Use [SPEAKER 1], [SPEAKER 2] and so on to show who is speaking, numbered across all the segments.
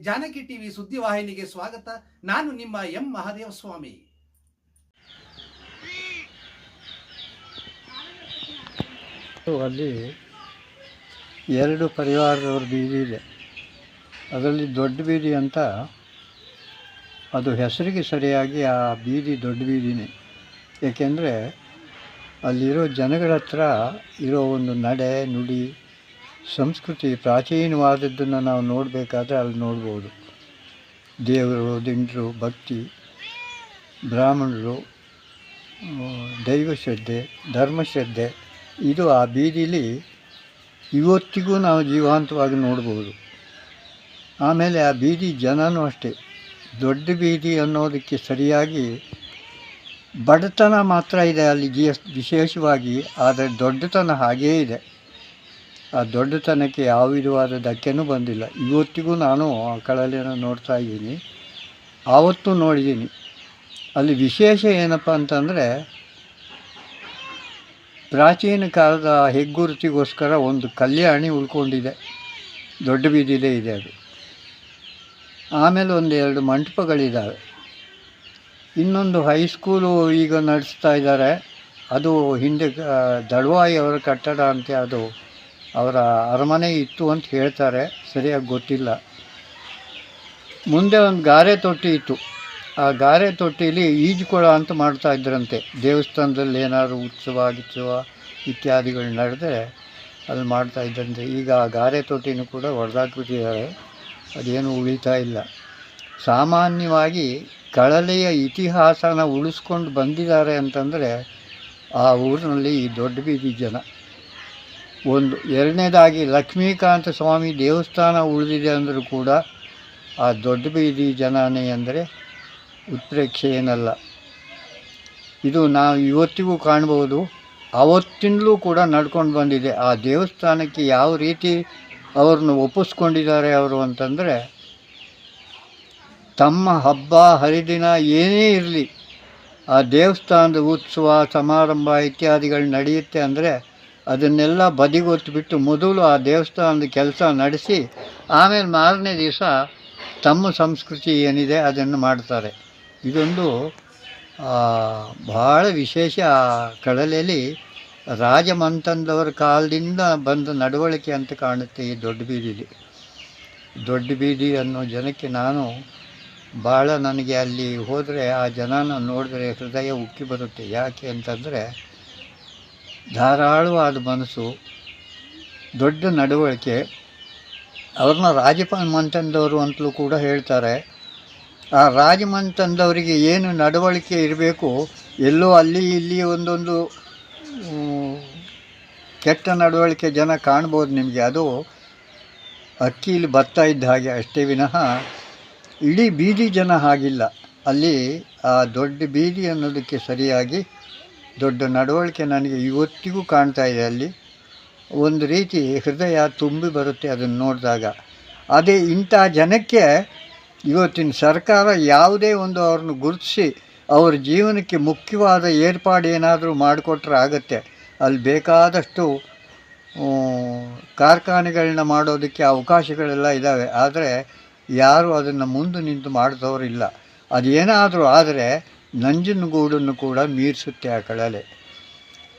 [SPEAKER 1] Janaki TV ಸುದ್ದಿವಾಹಿನಿಗೆ ಸ್ವಾಗತ. ನಾನು ನಿಮ್ಮ ಎಂ ಮಹಾದೇವ ಸ್ವಾಮಿ.
[SPEAKER 2] ಅಲ್ಲಿ ಎರಡು ಪರಿವಾರದವ್ರ ಬೀದಿ ಇದೆ. ಅದರಲ್ಲಿ ದೊಡ್ಡ ಬೀದಿ ಅಂತ ಅದು ಹೆಸರಿಗೆ ಸರಿಯಾಗಿ ಆ ಬೀದಿ ದೊಡ್ಡ ಬೀದಿನೇ. ಏಕೆಂದರೆ ಅಲ್ಲಿರೋ ಜನಗಳ ಹತ್ರ ಇರೋ ಒಂದು ನಡೆ ನುಡಿ ಸಂಸ್ಕೃತಿ ಪ್ರಾಚೀನವಾದದ್ದನ್ನು ನಾವು ನೋಡಬೇಕಾದ್ರೆ ಅಲ್ಲಿ ನೋಡ್ಬೋದು. ದೇವರು, ದಿಂಡರು, ಭಕ್ತಿ, ಬ್ರಾಹ್ಮಣರು ದೈವಶ್ರದ್ಧೆ, ಧರ್ಮಶ್ರದ್ಧೆ, ಇದು ಆ ಬೀದಿಲಿ ಇವತ್ತಿಗೂ ನಾವು ಜೀವಾಂತವಾಗಿ ನೋಡ್ಬೋದು. ಆಮೇಲೆ ಆ ಬೀದಿ ಜನನೂ ಅಷ್ಟೇ. ದೊಡ್ಡ ಬೀದಿ ಅನ್ನೋದಕ್ಕೆ ಸರಿಯಾಗಿ ಬಡತನ ಮಾತ್ರ ಇದೆ ಅಲ್ಲಿ ವಿಶೇಷವಾಗಿ, ಆದರೆ ದೊಡ್ಡತನ ಹಾಗೇ ಇದೆ. ಆ ದೊಡ್ಡತನಕ್ಕೆ ಯಾವ ವಿಧವಾದ ಧಕ್ಕೆನೂ ಬಂದಿಲ್ಲ. ಇವತ್ತಿಗೂ ನಾನು ಆ ಕಳಲೆಯನ್ನು ನೋಡ್ತಾ ಇದ್ದೀನಿ. ಆವತ್ತು ನೋಡಿದ್ದೀನಿ. ಅಲ್ಲಿ ವಿಶೇಷ ಏನಪ್ಪ ಅಂತಂದರೆ, ಪ್ರಾಚೀನ ಕಾಲದ ಹೆಗ್ಗುರುತಿಗೋಸ್ಕರ ಒಂದು ಕಲ್ಯಾಣಿ ಉಳ್ಕೊಂಡಿದೆ. ದೊಡ್ಡ ಬೀದಿಲೇ ಇದೆ ಅದು. ಆಮೇಲೆ ಒಂದು ಎರಡು ಮಂಟಪಗಳಿದ್ದಾವೆ ಇನ್ನೊಂದು ಹೈಸ್ಕೂಲು ಈಗ ನಡೆಸ್ತಾ ಇದ್ದಾರೆ. ಅದು ಹಿಂದೆ ದಳವಾಯಿ ಅವರ ಕಟ್ಟಡ ಅಂತೆ ಅದು. ಅವರ ಅರಮನೆ ಇತ್ತು ಅಂತ ಹೇಳ್ತಾರೆ, ಸರಿಯಾಗಿ ಗೊತ್ತಿಲ್ಲ. ಮುಂದೆ ಒಂದು ಗಾರೆ ತೊಟ್ಟಿ ಇತ್ತು. ಆ ಗಾರೆ ತೊಟ್ಟಿಲಿ ಈಜುಕೊಳ ಅಂತ ಮಾಡ್ತಾ ಇದ್ರಂತೆ. ದೇವಸ್ಥಾನದಲ್ಲಿ ಏನಾದ್ರು ಉತ್ಸವ, ಗಿತ್ಸವ ಇತ್ಯಾದಿಗಳು ನಡೆದರೆ ಅಲ್ಲಿ ಮಾಡ್ತಾ ಇದ್ದಂತೆ ಈಗ ಆ ಗಾರೆ ತೊಟ್ಟಿನೂ ಕೂಡ ಹೊಡೆದಾಕ್ಬಿಟ್ಟಿದ್ದಾರೆ ಅದೇನು ಉಳಿತಾ ಇಲ್ಲ. ಸಾಮಾನ್ಯವಾಗಿ ಕಳಲೆಯ ಇತಿಹಾಸನ ಉಳಿಸ್ಕೊಂಡು ಬಂದಿದ್ದಾರೆ ಅಂತಂದರೆ ಆ ಊರಿನಲ್ಲಿ ಈ ದೊಡ್ಡ ಬೀದಿ ಜನ. ಒಂದು ಎರಡನೇದಾಗಿ ಲಕ್ಷ್ಮೀಕಾಂತ ಸ್ವಾಮಿ ದೇವಸ್ಥಾನ ಉಳಿದಿದೆ ಅಂದರೂ ಕೂಡ ಆ ದೊಡ್ಡ ಬೀದಿ ಜನನೇ ಅಂದರೆ ಉತ್ಪ್ರೇಕ್ಷೆ ಏನಲ್ಲ. ಇದು ನಾವು ಇವತ್ತಿಗೂ ಕಾಣ್ಬೋದು. ಆವತ್ತಿಂದಲೂ ಕೂಡ ನಡ್ಕೊಂಡು ಬಂದಿದೆ. ಆ ದೇವಸ್ಥಾನಕ್ಕೆ ಯಾವ ರೀತಿ ಅವ್ರನ್ನ ಒಪ್ಪಿಸ್ಕೊಂಡಿದ್ದಾರೆ ಅವರು ಅಂತಂದರೆ, ತಮ್ಮ ಹಬ್ಬ, ಹರಿದಿನ ಏನೇ ಇರಲಿ, ಆ ದೇವಸ್ಥಾನದ ಉತ್ಸವ, ಸಮಾರಂಭ ಇತ್ಯಾದಿಗಳು ನಡೆಯುತ್ತೆ ಅಂದರೆ ಅದನ್ನೆಲ್ಲ ಬದಿಗೊತ್ತುಬಿಟ್ಟು ಮೊದಲು ಆ ದೇವಸ್ಥಾನದ ಕೆಲಸ ನಡೆಸಿ, ಆಮೇಲೆ ಮಾರನೇ ದಿವಸ ತಮ್ಮ ಸಂಸ್ಕೃತಿ ಏನಿದೆ ಅದನ್ನು ಮಾಡ್ತಾರೆ. ಇದೊಂದು ಭಾಳ ವಿಶೇಷ ಆ ಕಡಲೆಯಲ್ಲಿ ರಾಜಮಂತಂದವರ ಕಾಲದಿಂದ ಬಂದ ನಡವಳಿಕೆ ಅಂತ ಕಾಣುತ್ತೆ ಈ ದೊಡ್ಡ ಬೀದಿಲಿ. ದೊಡ್ಡ ಬೀದಿ ಅನ್ನೋ ಜನಕ್ಕೆ ನಾನು ಭಾಳ ನನಗೆ ಅಲ್ಲಿ ಹೋದರೆ ಆ ಜನನ ನೋಡಿದ್ರೆ ಹೃದಯ ಉಕ್ಕಿ ಬರುತ್ತೆ. ಯಾಕೆ ಅಂತಂದರೆ ಧಾರಾಳವಾದ ಮನಸ್ಸು, ದೊಡ್ಡ ನಡವಳಿಕೆ. ಅವ್ರನ್ನ ರಾಜಮಂತಂದವರು ಅಂತಲೂ ಕೂಡ ಹೇಳ್ತಾರೆ. ಆ ರಾಜಮಂತಂದವರಿಗೆ ಏನು ನಡವಳಿಕೆ ಇರಬೇಕು, ಎಲ್ಲೋ ಅಲ್ಲಿ ಇಲ್ಲಿ ಒಂದೊಂದು ಕೆಟ್ಟ ನಡವಳಿಕೆ ಜನ ಕಾಣ್ಬೋದು ನಿಮಗೆ. ಅದು ಅಕ್ಕಿಲಿ ಭತ್ತ ಇದ್ದ ಹಾಗೆ ಅಷ್ಟೇ ವಿನಃ ಇಡೀ ಬೀದಿ ಜನ ಹಾಗಿಲ್ಲ. ಅಲ್ಲಿ ಆ ದೊಡ್ಡ ಬೀದಿ ಅನ್ನೋದಕ್ಕೆ ಸರಿಯಾಗಿ ದೊಡ್ಡ ನಡವಳಿಕೆ ನನಗೆ ಇವತ್ತಿಗೂ ಕಾಣ್ತಾ ಇದೆ ಅಲ್ಲಿ. ಒಂದು ರೀತಿ ಹೃದಯ ತುಂಬಿ ಬರುತ್ತೆ ಅದನ್ನು ನೋಡಿದಾಗ. ಅದೇ ಇಂಥ ಜನಕ್ಕೆ ಇವತ್ತಿನ ಸರ್ಕಾರ ಯಾವುದೇ ಒಂದು ಅವ್ರನ್ನ ಗುರುತಿಸಿ ಅವ್ರ ಜೀವನಕ್ಕೆ ಮುಖ್ಯವಾದ ಏರ್ಪಾಡು ಏನಾದರೂ ಮಾಡಿಕೊಟ್ರೆ ಆಗುತ್ತೆ. ಅಲ್ಲಿ ಬೇಕಾದಷ್ಟು ಕಾರ್ಖಾನೆಗಳನ್ನ ಮಾಡೋದಕ್ಕೆ ಅವಕಾಶಗಳೆಲ್ಲ ಇದ್ದಾವೆ ಆದರೆ ಯಾರು ಅದನ್ನು ಮುಂದೆ ನಿಂತು ಮಾಡಿದವರಿಲ್ಲ. ಅದೇನಾದರೂ ಆದರೆ ನಂಜನಗೂಡನ್ನು ಕೂಡ ಮೀರಿಸುತ್ತೆ ಆ ಕಳಲೆ.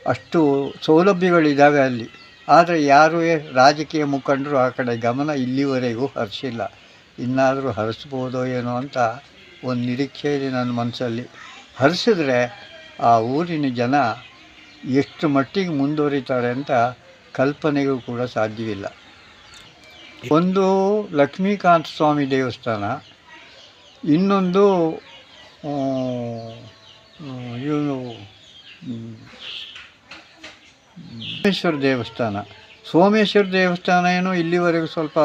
[SPEAKER 2] ಅಷ್ಟು ಸೌಲಭ್ಯಗಳಿದ್ದಾವೆ ಅಲ್ಲಿ. ಆದರೆ ಯಾರೂ ರಾಜಕೀಯ ಮುಖಂಡರು ಆ ಕಡೆ ಗಮನ ಇಲ್ಲಿವರೆಗೂ ಹರಿಸಿಲ್ಲ. ಇನ್ನಾದರೂ ಹರಿಸ್ಬೋದೋ ಏನೋ ಅಂತ ಒಂದು ನಿರೀಕ್ಷೆ ಇದೆ ನನ್ನ ಮನಸ್ಸಲ್ಲಿ ಹರಿಸಿದ್ರೆ ಆ ಊರಿನ ಜನ ಎಷ್ಟು ಮಟ್ಟಿಗೆ ಮುಂದುವರಿತಾರೆ ಅಂತ ಕಲ್ಪನೆಗೂ ಕೂಡ ಸಾಧ್ಯವಿಲ್ಲ. ಒಂದು ಲಕ್ಷ್ಮೀಕಾಂತ ಸ್ವಾಮಿ ದೇವಸ್ಥಾನ, ಇನ್ನೊಂದು ಇವನು, ಸೋಮೇಶ್ವರ ದೇವಸ್ಥಾನ. ಸೋಮೇಶ್ವರ ದೇವಸ್ಥಾನ ಏನೋ ಇಲ್ಲಿವರೆಗೂ ಸ್ವಲ್ಪ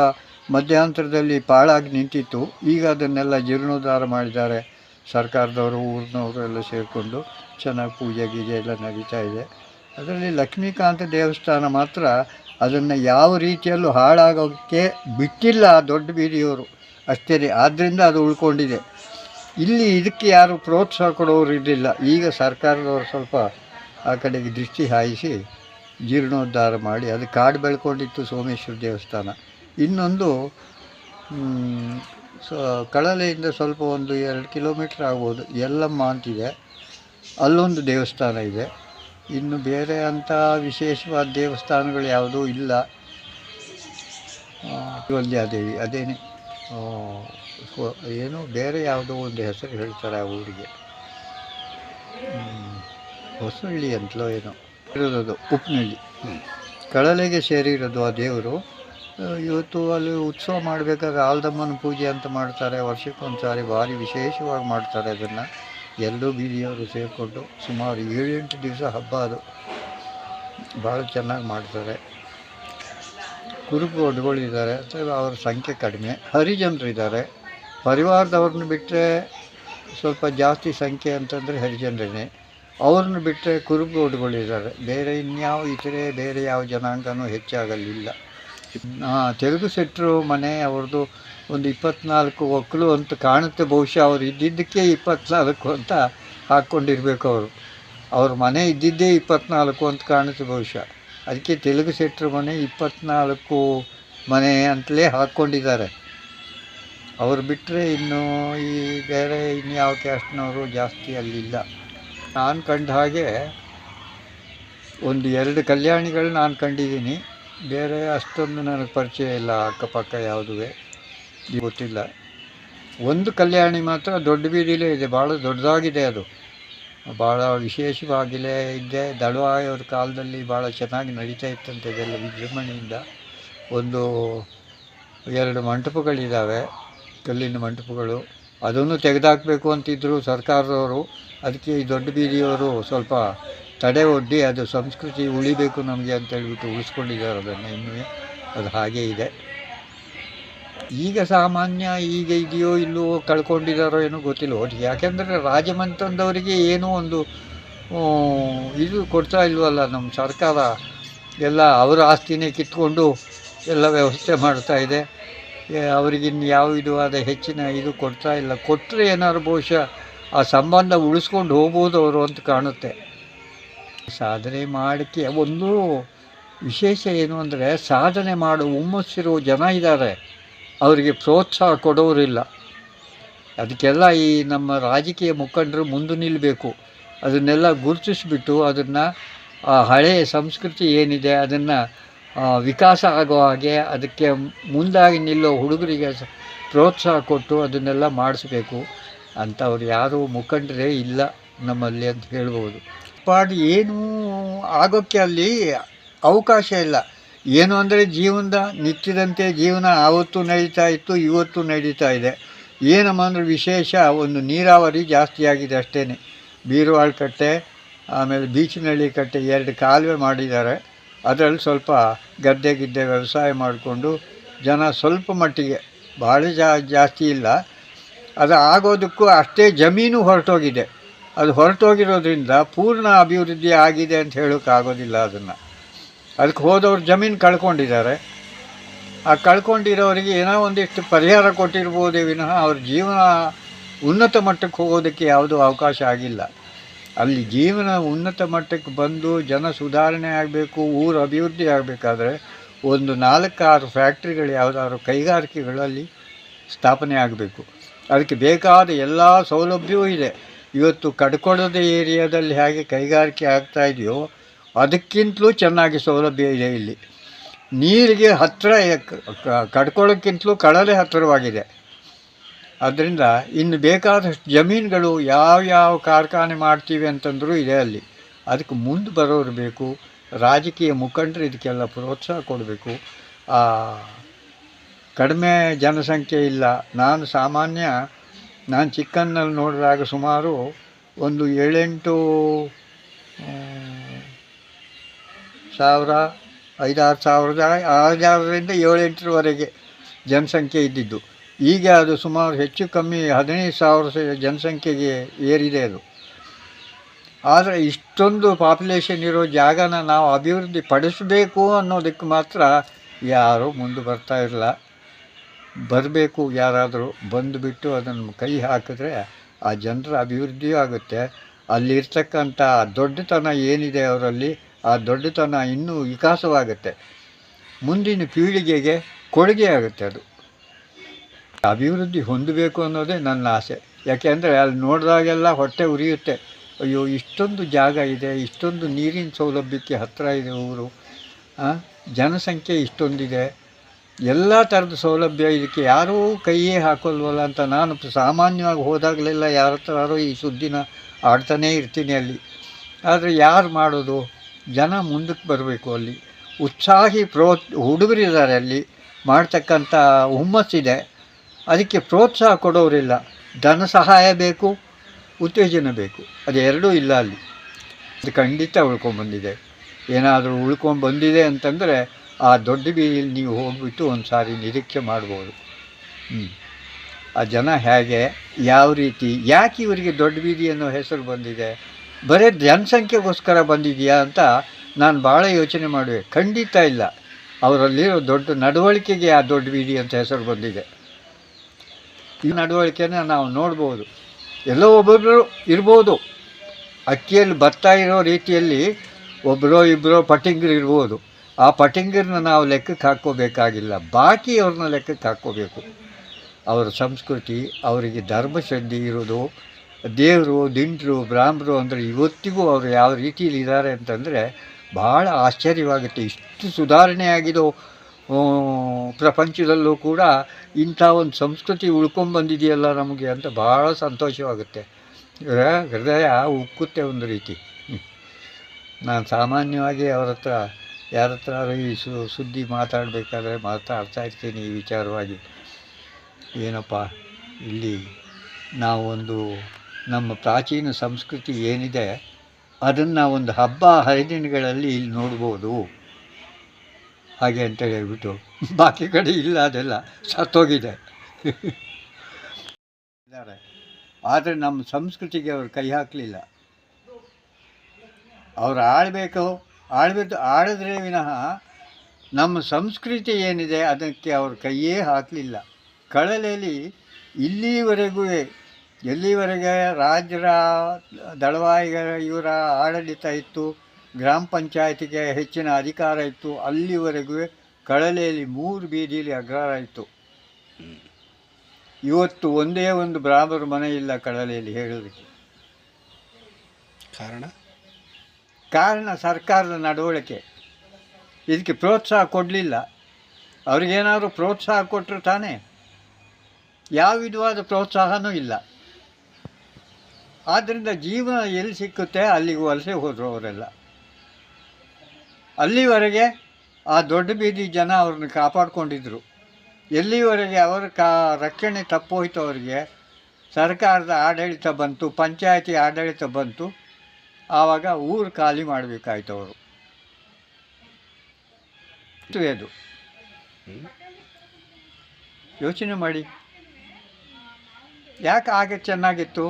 [SPEAKER 2] ಮಧ್ಯಂತರದಲ್ಲಿ ಪಾಳಾಗಿ ನಿಂತಿತ್ತು. ಈಗ ಅದನ್ನೆಲ್ಲ ಜೀರ್ಣೋದ್ಧಾರ ಮಾಡಿದ್ದಾರೆ. ಸರ್ಕಾರದವರು, ಊರಿನವರು ಎಲ್ಲ ಸೇರಿಕೊಂಡು ಚೆನ್ನಾಗಿ ಪೂಜೆ ಗೀಜೆ ಎಲ್ಲ ನಡೀತಾ ಇದೆ. ಅದರಲ್ಲಿ ಲಕ್ಷ್ಮೀಕಾಂತ ದೇವಸ್ಥಾನ ಮಾತ್ರ ಅದನ್ನು ಯಾವ ರೀತಿಯಲ್ಲೂ ಹಾಳಾಗೋಕ್ಕೆ ಬಿಟ್ಟಿಲ್ಲ ದೊಡ್ಡ ಬೀದಿಯವರು. ಅಷ್ಟೇ ಆದ್ದರಿಂದ ಅದು ಉಳ್ಕೊಂಡಿದೆ. ಇಲ್ಲಿ ಇದಕ್ಕೆ ಯಾರು ಪ್ರೋತ್ಸಾಹ ಕೊಡೋರು ಇರಲಿಲ್ಲ. ಈಗ ಸರ್ಕಾರದವರು ಸ್ವಲ್ಪ ಆ ಕಡೆಗೆ ದೃಷ್ಟಿ ಹಾಯಿಸಿ ಜೀರ್ಣೋದ್ಧಾರ ಮಾಡಿ ಅದು ಕಾಡು ಬೆಳ್ಕೊಂಡಿತ್ತು ಸೋಮೇಶ್ವರ ದೇವಸ್ಥಾನ. ಇನ್ನೊಂದು ಸ, ಕಳಲೆಯಿಂದ ಸ್ವಲ್ಪ ಒಂದು ಎರಡು ಕಿಲೋಮೀಟ್ರ್ ಆಗ್ಬೋದು. ಯಲ್ಲಮ್ಮ ಅಂತಿದೆ. ಅಲ್ಲೊಂದು ದೇವಸ್ಥಾನ ಇದೆ. ಇನ್ನು ಬೇರೆ ಅಂಥ ವಿಶೇಷವಾದ ದೇವಸ್ಥಾನಗಳು ಯಾವುದೂ ಇಲ್ಲ. ದೇವಿ, ಅದೇನೇ? ಏನು, ಬೇರೆ ಯಾವುದೋ ಒಂದು ಹೆಸರು ಹೇಳ್ತಾರೆ ಆ ಊರಿಗೆ. ಹೊಸಳ್ಳಿ ಅಂತಲೋ ಏನೋ. ಇರೋದು ಉಪ್ಪಿನಳ್ಳಿ ಕಳಲೆಗೆ ಸೇರಿರೋದು ಆ ದೇವರು. ಇವತ್ತು ಅಲ್ಲಿ ಉತ್ಸವ ಮಾಡಬೇಕಾದ್ರೆ ಆಲ್ದಮ್ಮನ ಪೂಜೆ ಅಂತ ಮಾಡ್ತಾರೆ. ವರ್ಷಕ್ಕೊಂದು ಸಾರಿ ಭಾರಿ ವಿಶೇಷವಾಗಿ ಮಾಡ್ತಾರೆ ಅದನ್ನು. ಎಲ್ಲರೂ ಬೀದಿಯವರು ಸೇರಿಕೊಂಡು ಸುಮಾರು ಏಳೆಂಟು ದಿವಸ ಹಬ್ಬ ಅದು. ಭಾಳ ಚೆನ್ನಾಗಿ ಮಾಡ್ತಾರೆ. ಕುರುಬು ಒಡ್ಗಳಿದ್ದಾರೆ ಅಥವಾ ಅವ್ರ ಸಂಖ್ಯೆ ಕಡಿಮೆ. ಹರಿಜನರು ಇದ್ದಾರೆ ಪರಿವಾರದವ್ರನ್ನ ಬಿಟ್ಟರೆ ಸ್ವಲ್ಪ ಜಾಸ್ತಿ ಸಂಖ್ಯೆ ಅಂತಂದರೆ ಹರಿಜನರೇ ಅವ್ರನ್ನ ಬಿಟ್ಟರೆ ಕುರುಬು ಒಡ್ಗಳಿದ್ದಾರೆ ಬೇರೆ ಇನ್ಯಾವ ಇತರೆ ಬೇರೆ ಯಾವ ಜನಾಂಗನೂ ಹೆಚ್ಚಾಗಲಿಲ್ಲ. ತೆಲುಗು ಸೆಟ್ಟರು ಮನೆ ಅವ್ರದ್ದು ಒಂದು ಇಪ್ಪತ್ನಾಲ್ಕು ಒಕ್ಕಲು ಅಂತ ಕಾಣುತ್ತೆ. ಬಹುಶಃ ಅವ್ರು ಇದ್ದಿದ್ದಕ್ಕೆ ಇಪ್ಪತ್ನಾಲ್ಕು ಅಂತ ಹಾಕ್ಕೊಂಡಿರ್ಬೇಕು ಅವರು. ಅವ್ರ ಮನೆ ಇದ್ದಿದ್ದೇ ಇಪ್ಪತ್ನಾಲ್ಕು ಅಂತ ಕಾಣುತ್ತೆ ಬಹುಶಃ. ಅದಕ್ಕೆ ತೆಲುಗು ಸೆಟ್ರು ಮನೆ ಇಪ್ಪತ್ನಾಲ್ಕು ಮನೆ ಅಂತಲೇ ಹಾಕ್ಕೊಂಡಿದ್ದಾರೆ. ಅವ್ರು ಬಿಟ್ಟರೆ ಇನ್ನು ಈ ಬೇರೆ ಇನ್ಯಾವ ಕ್ಯಾಸ್ಟ್ನವರು ಜಾಸ್ತಿ ಅಲ್ಲಿಲ್ಲ. ನಾನು ಕಂಡ ಹಾಗೆ ಒಂದು ಎರಡು ಕಲ್ಯಾಣಿಗಳು ನಾನು ಕಂಡಿದ್ದೀನಿ. ಬೇರೆ ಅಷ್ಟೊಂದು ನನಗೆ ಪರಿಚಯ ಇಲ್ಲ, ಅಕ್ಕಪಕ್ಕ ಯಾವುದುವೆ. ಗೊತ್ತಿಲ್ಲ. ಒಂದು ಕಲ್ಯಾಣಿ ಮಾತ್ರ ದೊಡ್ಡ ಬೀದಿಲೇ ಇದೆ ಭಾಳ ದೊಡ್ಡದಾಗಿದೆ ಅದು. ಭಾಳ ವಿಶೇಷವಾಗಿಲೇ ಇದ್ದೆ ದಳವಾಯವ್ರ ಕಾಲದಲ್ಲಿ ಭಾಳ ಚೆನ್ನಾಗಿ ನಡೀತಾ ಇತ್ತಂತೆ ಇದೆಲ್ಲ ವಿಜೃಂಭಣೆಯಿಂದ. ಒಂದು ಎರಡು ಮಂಟಪಗಳಿದ್ದಾವೆ ಕಲ್ಲಿನ ಮಂಟಪಗಳು. ಅದನ್ನು ತೆಗೆದಾಕಬೇಕು ಅಂತಿದ್ದರು ಸರ್ಕಾರದವರು. ಅದಕ್ಕೆ ಈ ದೊಡ್ಡ ಬೀದಿಯವರು ಸ್ವಲ್ಪ ತಡೆ ಒಡ್ಡಿ ಅದು ಸಂಸ್ಕೃತಿ ಉಳಿಬೇಕು ನಮಗೆ ಅಂತ ಹೇಳ್ಬಿಟ್ಟು ಉಳಿಸ್ಕೊಂಡಿದ್ದಾರೆ ಅದನ್ನು ಇನ್ನೂ. ಅದು ಹಾಗೇ ಇದೆ. ಈಗ ಸಾಮಾನ್ಯ ಈಗ ಇದೆಯೋ ಇಲ್ಲೋ ಕಳ್ಕೊಂಡಿದ್ದಾರೋ ಏನೋ ಗೊತ್ತಿಲ್ಲ. ಒಟ್ಟು ಯಾಕೆಂದರೆ ರಾಜಮಂತಂದವರಿಗೆ ಏನೋ ಒಂದು ಇದು ಕೊಡ್ತಾ ಇಲ್ವಲ್ಲ ನಮ್ಮ ಸರ್ಕಾರ. ಎಲ್ಲ ಅವರ ಆಸ್ತಿನೇ ಕಿತ್ಕೊಂಡು ಎಲ್ಲ ವ್ಯವಸ್ಥೆ ಮಾಡ್ತಾ ಇದೆ. ಅವ್ರಿಗಿನ್ನು ಯಾವ ಆದ ಹೆಚ್ಚಿನ ಇದು ಕೊಡ್ತಾ ಇಲ್ಲ. ಕೊಟ್ಟರೆ ಏನಾದ್ರು ಬಹುಶಃ ಆ ಸಂಬಂಧ ಉಳಿಸ್ಕೊಂಡು ಹೋಗ್ಬೋದು ಅವರು ಅಂತ ಕಾಣುತ್ತೆ. ಸಾಧನೆ ಮಾಡೋಕ್ಕೆ ಒಂದು ವಿಶೇಷ ಏನು ಅಂದರೆ ಸಾಧನೆ ಮಾಡೋ, ಹುಮ್ಮಸ್ಸಿರೋ ಜನ ಇದ್ದಾರೆ. ಅವರಿಗೆ ಪ್ರೋತ್ಸಾಹ ಕೊಡೋರಿಲ್ಲ. ಅದಕ್ಕೆಲ್ಲ ಈ ನಮ್ಮ ರಾಜಕೀಯ ಮುಖಂಡರು ಮುಂದೆ ನಿಲ್ಲಬೇಕು ಅದನ್ನೆಲ್ಲ ಗುರುತಿಸ್ಬಿಟ್ಟು ಅದನ್ನು, ಆ ಹಳೆಯ ಸಂಸ್ಕೃತಿ ಏನಿದೆ ಅದನ್ನು ವಿಕಾಸ ಆಗೋ ಹಾಗೆ ಅದಕ್ಕೆ ಮುಂದಾಗಿ ನಿಲ್ಲೋ ಹುಡುಗರಿಗೆ ಪ್ರೋತ್ಸಾಹ ಕೊಟ್ಟು ಅದನ್ನೆಲ್ಲ ಮಾಡಿಸ್ಬೇಕು ಅಂಥವ್ರು ಯಾರೂ ಮುಖಂಡರೇ ಇಲ್ಲ ನಮ್ಮಲ್ಲಿ ಅಂತ ಹೇಳ್ಬೋದು. ಪಾಡು ಏನೂ ಆಗೋಕ್ಕೆ ಅಲ್ಲಿ ಅವಕಾಶ ಇಲ್ಲ. ಏನು ಅಂದರೆ ಜೀವನದ ನಿತ್ಯದಂತೆ ಜೀವನ ಆವತ್ತು ನಡೀತಾ ಇತ್ತು, ಇವತ್ತು ನಡೀತಾ ಇದೆ. ಏನಮ್ಮ ಅಂದರೆ ವಿಶೇಷ ಒಂದು ನೀರಾವರಿ ಜಾಸ್ತಿ ಆಗಿದೆ ಅಷ್ಟೇ ಬೀರುವಾಳ್ ಕಟ್ಟೆ, ಆಮೇಲೆ ಬೀಚಿನಹಳ್ಳಿ ಕಟ್ಟೆ ಎರಡು ಕಾಲುವೆ ಮಾಡಿದ್ದಾರೆ. ಅದರಲ್ಲಿ ಸ್ವಲ್ಪ ಗದ್ದೆ ಗಿದ್ದೆ ವ್ಯವಸಾಯ ಮಾಡಿಕೊಂಡು ಜನ ಸ್ವಲ್ಪ ಮಟ್ಟಿಗೆ, ಭಾಳ ಜಾಸ್ತಿ ಇಲ್ಲ. ಅದು ಆಗೋದಕ್ಕೂ ಅಷ್ಟೇ ಜಮೀನು ಹೊರಟೋಗಿದೆ. ಅದು ಹೊರಟೋಗಿರೋದ್ರಿಂದ ಪೂರ್ಣ ಅಭಿವೃದ್ಧಿ ಆಗಿದೆ ಅಂತ ಹೇಳೋಕ್ಕಾಗೋದಿಲ್ಲ ಅದನ್ನು. ಅದಕ್ಕೆ ಹೋದವ್ರು ಜಮೀನು ಕಳ್ಕೊಂಡಿದ್ದಾರೆ. ಆ ಕಳ್ಕೊಂಡಿರೋರಿಗೆ ಏನೋ ಒಂದಿಷ್ಟು ಪರಿಹಾರ ಕೊಟ್ಟಿರ್ಬೋದೇ ವಿನಃ ಅವ್ರ ಜೀವನ ಉನ್ನತ ಮಟ್ಟಕ್ಕೆ ಹೋಗೋದಕ್ಕೆ ಯಾವುದೂ ಅವಕಾಶ ಆಗಿಲ್ಲ. ಅಲ್ಲಿ ಜೀವನ ಉನ್ನತ ಮಟ್ಟಕ್ಕೆ ಬಂದು ಜನ ಸುಧಾರಣೆ ಆಗಬೇಕು, ಊರು ಅಭಿವೃದ್ಧಿ ಆಗಬೇಕಾದ್ರೆ ಒಂದು ನಾಲ್ಕಾರು ಫ್ಯಾಕ್ಟ್ರಿಗಳು ಯಾವುದಾದ್ರು ಕೈಗಾರಿಕೆಗಳಲ್ಲಿ ಸ್ಥಾಪನೆ ಆಗಬೇಕು. ಅದಕ್ಕೆ ಬೇಕಾದ ಎಲ್ಲ ಸೌಲಭ್ಯವೂ ಇದೆ. ಇವತ್ತು ಕಡ್ಕೊಳದ ಏರಿಯಾದಲ್ಲಿ ಹೇಗೆ ಕೈಗಾರಿಕೆ ಆಗ್ತಾ ಇದೆಯೋ ಅದಕ್ಕಿಂತಲೂ ಚೆನ್ನಾಗಿ ಸೌಲಭ್ಯ ಇದೆ ಇಲ್ಲಿ. ನೀರಿಗೆ ಹತ್ತಿರ ಕಡ್ಕೊಳ್ಳೋಕ್ಕಿಂತಲೂ ಕಡಲೆ ಹತ್ತಿರವಾಗಿದೆ. ಅದರಿಂದ ಇನ್ನು ಬೇಕಾದಷ್ಟು ಜಮೀನುಗಳು ಯಾವ ಯಾವ ಕಾರ್ಖಾನೆ ಮಾಡ್ತೀವಿ ಅಂತಂದರೂ ಇದೆ ಅಲ್ಲಿ. ಅದಕ್ಕೆ ಮುಂದೆ ಬರೋರು ಬೇಕು. ರಾಜಕೀಯ ಮುಖಂಡರು ಇದಕ್ಕೆಲ್ಲ ಪ್ರೋತ್ಸಾಹ ಕೊಡಬೇಕು. ಕಡಿಮೆ ಜನಸಂಖ್ಯೆ ಇಲ್ಲ. ನಾನು ಸಾಮಾನ್ಯ, ನಾನು ಚಿಕ್ಕನ್ನಲ್ಲಿ ನೋಡಿದಾಗ ಸುಮಾರು ಒಂದು ಏಳೆಂಟು ಸಾವಿರ, ಐದಾರು ಸಾವಿರದ ಆರು ಸಾವಿರದಿಂದ ಏಳೆಂಟರವರೆಗೆ ಜನಸಂಖ್ಯೆ ಇದ್ದಿದ್ದು. ಈಗ ಅದು ಸುಮಾರು ಹೆಚ್ಚು ಕಮ್ಮಿ ಹದಿನೈದು ಸಾವಿರ ಜನಸಂಖ್ಯೆಗೆ ಏರಿದೆ ಅದು. ಆದರೆ ಇಷ್ಟೊಂದು ಪಾಪ್ಯುಲೇಷನ್ ಇರೋ ಜಾಗನ ನಾವು ಅಭಿವೃದ್ಧಿ ಪಡಿಸಬೇಕು ಅನ್ನೋದಕ್ಕೆ ಮಾತ್ರ ಯಾರೂ ಮುಂದೆ ಬರ್ತಾ ಇರಲ್ಲ ಬರಬೇಕು ಯಾರಾದರೂ ಬಂದುಬಿಟ್ಟು ಅದನ್ನು ಕೈ ಹಾಕಿದ್ರೆ ಆ ಜನರ ಅಭಿವೃದ್ಧಿಯೂ ಆಗುತ್ತೆ. ಅಲ್ಲಿರ್ತಕ್ಕಂಥ ದೊಡ್ಡತನ ಏನಿದೆ ಅವರಲ್ಲಿ, ಆ ದೊಡ್ಡತನ ಇನ್ನೂ ವಿಕಾಸವಾಗುತ್ತೆ. ಮುಂದಿನ ಪೀಳಿಗೆಗೆ ಕೊಡುಗೆ ಆಗುತ್ತೆ ಅದು. ಅಭಿವೃದ್ಧಿ ಹೊಂದಬೇಕು ಅನ್ನೋದೇ ನನ್ನ ಆಸೆ. ಯಾಕೆಂದರೆ ಅಲ್ಲಿ ನೋಡಿದಾಗೆಲ್ಲ ಹೊಟ್ಟೆ ಉರಿಯುತ್ತೆ. ಅಯ್ಯೋ, ಇಷ್ಟೊಂದು ಜಾಗ ಇದೆ, ಇಷ್ಟೊಂದು ನೀರಿನ ಸೌಲಭ್ಯಕ್ಕೆ ಹತ್ತಿರ ಇದೆ ಊರು. ಜನಸಂಖ್ಯೆ ಇಷ್ಟೊಂದಿದೆ. ಎಲ್ಲ ಥರದ ಸೌಲಭ್ಯ ಇದಕ್ಕೆ ಯಾರೂ ಕೈಯೇ ಹಾಕೋಲ್ವಲ್ಲ ಅಂತ ನಾನು ಸಾಮಾನ್ಯವಾಗಿ ಹೋದಾಗಲೆಲ್ಲ ಯಾರ ಹತ್ರ ಈ ಸುದ್ದಿನ ಆಡ್ತಾನೇ ಇರ್ತೀನಿ ಅಲ್ಲಿ. ಆದರೆ ಯಾರು ಮಾಡೋದು? ಜನ ಮುಂದಕ್ಕೆ ಬರಬೇಕು ಅಲ್ಲಿ. ಉತ್ಸಾಹಿ ಪ್ರೋ ಹುಡುಗರಿದ್ದಾರೆ ಅಲ್ಲಿ. ಮಾಡ್ತಕ್ಕಂಥ ಹುಮ್ಮಸ್ಸಿದೆ. ಅದಕ್ಕೆ ಪ್ರೋತ್ಸಾಹ ಕೊಡೋರಿಲ್ಲ ಧನ ಸಹಾಯ ಬೇಕು, ಉತ್ತೇಜನ ಬೇಕು. ಅದು ಎರಡೂ ಇಲ್ಲ ಅಲ್ಲಿ. ಅದು ಖಂಡಿತ ಉಳ್ಕೊಂಬಂದಿದೆ ಏನಾದರೂ ಉಳ್ಕೊಂಡು ಬಂದಿದೆ ಅಂತಂದರೆ ಆ ದೊಡ್ಡ ಬೀದಿಯಲ್ಲಿ ನೀವು ಹೋಗ್ಬಿಟ್ಟು ಒಂದು ಸಾರಿ ನಿರೀಕ್ಷೆ ಮಾಡ್ಬೋದು. ಆ ಜನ ಹೇಗೆ, ಯಾವ ರೀತಿ, ಯಾಕೆ ಇವರಿಗೆ ದೊಡ್ಡ ಬೀದಿ ಅನ್ನೋ ಹೆಸರು ಬಂದಿದೆ? ಬರೀ ಜನಸಂಖ್ಯೆಗೋಸ್ಕರ ಬಂದಿದೆಯಾ ಅಂತ ನಾನು ಭಾಳ ಯೋಚನೆ ಮಾಡುವೆ. ಖಂಡಿತ ಇಲ್ಲ. ಅವರಲ್ಲಿರೋ ದೊಡ್ಡ ನಡವಳಿಕೆಗೆ ಆ ದೊಡ್ಡ ಬೀದಿ ಅಂತ ಹೆಸರು ಬಂದಿದೆ. ಈ ನಡವಳಿಕೆನ ನಾವು ನೋಡ್ಬೋದು. ಎಲ್ಲೋ ಒಬ್ಬೊಬ್ಬರು ಇರ್ಬೋದು. ಅಕ್ಕಿಯಲ್ಲಿ ಬರ್ತಾ ಇರೋ ರೀತಿಯಲ್ಲಿ ಒಬ್ಬರೋ ಇಬ್ಬರೋ ಪಟಿಂಗರು ಇರ್ಬೋದು. ಆ ಪಟಿಂಗರನ್ನ ನಾವು ಲೆಕ್ಕಕ್ಕೆ ಹಾಕ್ಕೋಬೇಕಾಗಿಲ್ಲ. ಬಾಕಿಯವ್ರನ್ನ ಲೆಕ್ಕಕ್ಕೆ ಹಾಕ್ಕೋಬೇಕು. ಅವರ ಸಂಸ್ಕೃತಿ, ಅವರಿಗೆ ಧರ್ಮ ಧರ್ಮಶ್ರದ್ಧೆ ಇರೋದು, ದೇವರು, ದಿಂಡರು, ಬ್ರಾಹ್ಮರು ಅಂದರೆ ಇವತ್ತಿಗೂ ಅವರು ಯಾವ ರೀತಿಯಲ್ಲಿ ಇದ್ದಾರೆ ಅಂತಂದರೆ ಭಾಳ ಆಶ್ಚರ್ಯವಾಗುತ್ತೆ. ಇಷ್ಟು ಸುಧಾರಣೆ ಆಗಿದೋ ಪ್ರಪಂಚದಲ್ಲೂ ಕೂಡ ಇಂಥ ಒಂದು ಸಂಸ್ಕೃತಿ ಉಳ್ಕೊಂಬಂದಿದೆಯಲ್ಲ ನಮಗೆ ಅಂತ ಭಾಳ ಸಂತೋಷವಾಗುತ್ತೆ. ಹೃದಯ ಉಕ್ಕುತ್ತೆ ಒಂದು ರೀತಿ. ನಾನು ಸಾಮಾನ್ಯವಾಗಿ ಅವ್ರ ಹತ್ರ, ಯಾರ ಹತ್ರ ಈ ಸು, ಸುದ್ದಿ ಮಾತಾಡಬೇಕಾದ್ರೆ ಮಾತಾಡ್ತಾ ಇರ್ತೀನಿ ಈ ವಿಚಾರವಾಗಿ. ಏನಪ್ಪ, ಇಲ್ಲಿ ನಾವೊಂದು ನಮ್ಮ ಪ್ರಾಚೀನ ಸಂಸ್ಕೃತಿ ಏನಿದೆ, ಅದನ್ನು ಒಂದು ಹಬ್ಬ ಹರಿದಿನಗಳಲ್ಲಿ ಇಲ್ಲಿ ನೋಡ್ಬೋದು. ಹಾಗೆ ಅಂತ ಹೇಳ್ಬಿಟ್ಟು ಬಾಕಿ ಕಡೆ ಇಲ್ಲ ಅದೆಲ್ಲ ಸತ್ತೋಗಿದೆ ಆದರೆ ನಮ್ಮ ಸಂಸ್ಕೃತಿಗೆ ಅವರು ಕೈ ಹಾಕಲಿಲ್ಲ. ಅವ್ರು ಆಳ್ಬೇಕು. ಆಳ್ಬಿದ್ದು ಆಳಿದ್ರೆ ವಿನಃ ನಮ್ಮ ಸಂಸ್ಕೃತಿ ಏನಿದೆ ಅದಕ್ಕೆ ಅವ್ರ ಕೈಯೇ ಹಾಕಲಿಲ್ಲ. ಕಳಲೆಯಲ್ಲಿ ಇಲ್ಲಿವರೆಗೂ ಎಲ್ಲಿವರೆಗೆ ರಾಜರ ದಳವಾಯಿಗಳ ಇವರ ಆಡಳಿತ ಇತ್ತು, ಗ್ರಾಮ ಪಂಚಾಯತಿಗೆ ಹೆಚ್ಚಿನ ಅಧಿಕಾರ ಇತ್ತು, ಅಲ್ಲಿವರೆಗೂ ಕಳಲೆಯಲ್ಲಿ ಮೂರು ಬೀದಿಯಲ್ಲಿ ಅಗ್ರಹಾರ ಇತ್ತು. ಇವತ್ತು ಒಂದೇ ಒಂದು ಬ್ರಾಹ್ಮರ ಮನೆ ಇಲ್ಲ ಕಡಲೆಯಲ್ಲಿ ಹೇಳೋದಕ್ಕೆ.
[SPEAKER 1] ಕಾರಣ?
[SPEAKER 2] ಕಾರಣ ಸರ್ಕಾರದ ನಡವಳಿಕೆ. ಇದಕ್ಕೆ ಪ್ರೋತ್ಸಾಹ ಕೊಡಲಿಲ್ಲ. ಅವ್ರಿಗೇನಾದರೂ ಪ್ರೋತ್ಸಾಹ ಕೊಟ್ಟರು ತಾನೇ ಯಾವ ವಿಧವಾದ ಪ್ರೋತ್ಸಾಹನೂ ಇಲ್ಲ. ಆದ್ದರಿಂದ ಜೀವನ ಎಲ್ಲಿ ಸಿಕ್ಕುತ್ತೆ ಅಲ್ಲಿಗೆ ವಲಸೆ ಹೋದರು ಅವರೆಲ್ಲ ಅಲ್ಲಿವರೆಗೆ ಆ ದೊಡ್ಡ ಬೀದಿ ಜನ ಅವ್ರನ್ನ ಕಾಪಾಡಿಕೊಂಡಿದ್ರು. ಎಲ್ಲಿವರೆಗೆ ಅವರ ಕಾ ರಕ್ಷಣೆ ತಪ್ಪೋಯ್ತು ಅವರಿಗೆ, ಸರ್ಕಾರದ ಆಡಳಿತ ಬಂತು, ಪಂಚಾಯತಿ ಆಡಳಿತ ಬಂತು, ಆವಾಗ ಊರು ಖಾಲಿ ಮಾಡಬೇಕಾಯ್ತು ಅವರು. ಅದು ಯೋಚನೆ ಮಾಡಿ. ಯಾಕೆ ಹಾಗೆ ಚೆನ್ನಾಗಿತ್ತು?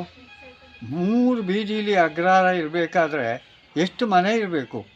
[SPEAKER 2] ಮೂರು ಬೀದಿಲಿ ಅಗ್ರಹಾರ ಇರಬೇಕಾದ್ರೆ ಎಷ್ಟು ಮನೆ ಇರಬೇಕು?